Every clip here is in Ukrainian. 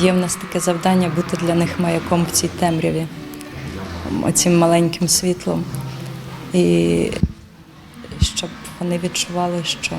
Є в нас таке завдання бути для них маяком в цій темряві, оцим маленьким світлом. І щоб вони відчували, що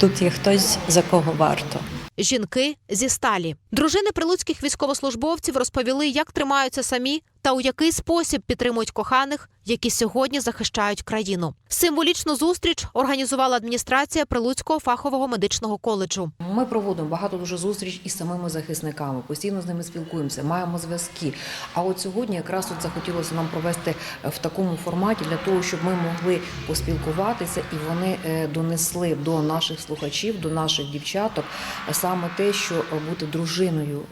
тут є хтось, за кого варто. Жінки зі сталі. Дружини прилуцьких військовослужбовців розповіли, як тримаються самі та у який спосіб підтримують коханих, які сьогодні захищають країну. Символічну зустріч організувала адміністрація Прилуцького фахового медичного коледжу. Ми проводимо багато дуже зустріч із самими захисниками, постійно з ними спілкуємося, маємо зв'язки. А от сьогодні якраз от захотілося нам провести е, в такому форматі для того, щоб ми могли поспілкуватися і вони е, донесли до наших слухачів, до наших дівчаток е, саме те, що бути дружиною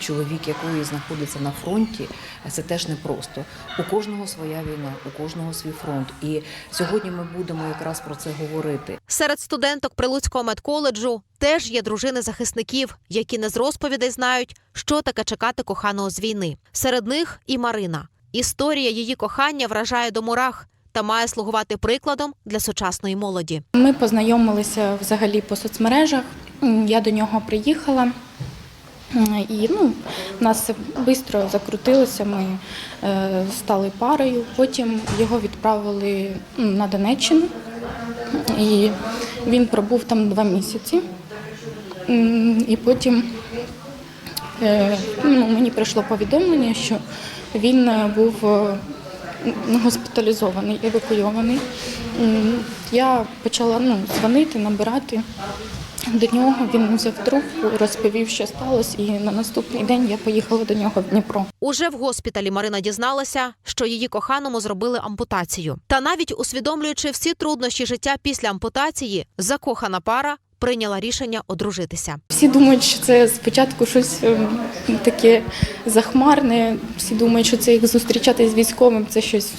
чоловік, якої знаходиться на фронті, це теж непросто. У кожного своя війна, у кожного свій фронт. І сьогодні ми будемо якраз про це говорити. Серед студенток Прилуцького медколеджу теж є дружини захисників, які не з розповідей знають, що таке чекати коханого з війни. Серед них і Марина. Історія її кохання вражає до мурах та має слугувати прикладом для сучасної молоді. Ми познайомилися взагалі по соцмережах. Я до нього приїхала. М, І ну, нас швидко закрутилося, ми е, стали парою. Потім його відправили на Донеччину, і він пробув там два місяці. І потім е, ну, мені прийшло повідомлення, що він е, був е, госпіталізований, евакуйований. Я почала ну, дзвонити, набирати до нього. Він взяв трубку, розповів, що сталося, і на наступний день я поїхала до нього в Дніпро. Уже в госпіталі Марина дізналася, що її коханому зробили ампутацію. Та навіть усвідомлюючи всі труднощі життя після ампутації, закохана пара прийняла рішення одружитися. Всі думають, що це спочатку щось е, таке захмарне. Всі думають, що це їх зустрічати з військовим, це щось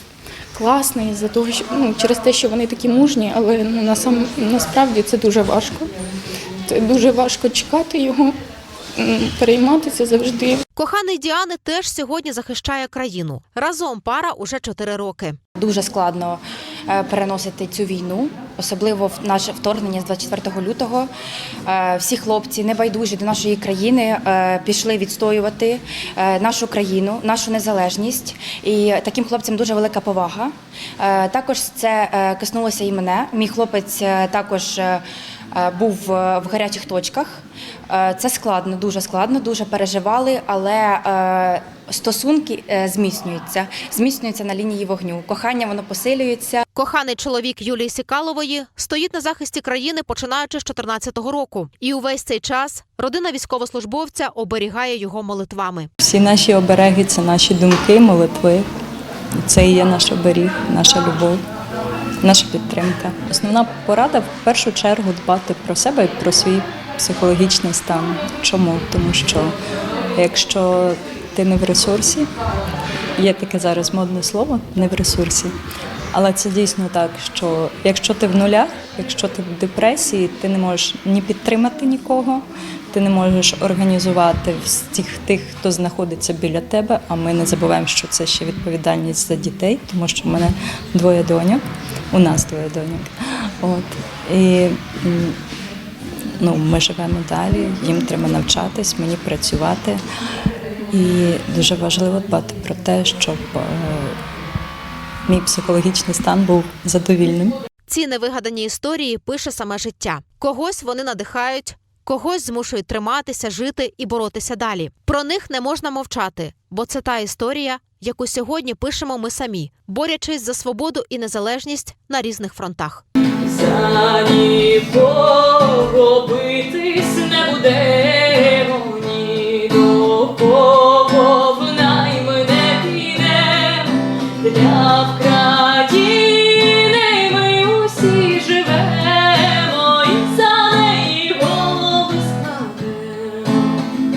класне, за того, що ну через те, що вони такі мужні, але ну насам насправді це дуже важко. Дуже важко чекати його, перейматися завжди. Коханий Діани теж сьогодні захищає країну. Разом пара уже чотири роки. Дуже складно е, переносити цю війну, особливо в наше вторгнення з 24 лютого. Е, Всі хлопці небайдужі до нашої країни е, пішли відстоювати нашу країну, нашу незалежність. І таким хлопцям дуже велика повага. Також це коснулося і мене. Мій хлопець також. Е, Був е, в гарячих точках. Е, Це складно, дуже складно, дуже переживали, але стосунки зміцнюються, зміцнюються на лінії вогню. Кохання воно посилюється. Коханий чоловік Юлії Сікалової стоїть на захисті країни починаючи з 14-го року. І увесь цей час родина військовослужбовця оберігає його молитвами. Всі наші обереги це наші думки, молитви. Це і є наш оберіг, наша любов, наша підтримка. Основна порада в першу чергу дбати про себе і про свій психологічний стан. Чому? Тому що якщо ти не в ресурсі, є таке зараз модне слово не в ресурсі. Але це дійсно так, що якщо ти в нулях, якщо ти в депресії, ти не можеш ні підтримати нікого, ти не можеш організувати всіх тих, хто знаходиться біля тебе. А ми не забуваємо, що це ще відповідальність за дітей, тому що в мене двоє доньок, у нас двоє доньок. От і ну, ми живемо далі, їм треба навчатись, мені працювати. І дуже важливо дбати про те, щоб е, мій психологічний стан був задовільним. Ці невигадані історії пише саме життя. Когось вони надихають, когось змушують триматися, жити і боротися далі. Про них не можна мовчати, бо це та історія, яку сьогодні пишемо ми самі, борючись за свободу і незалежність на різних фронтах. За нікого битись не.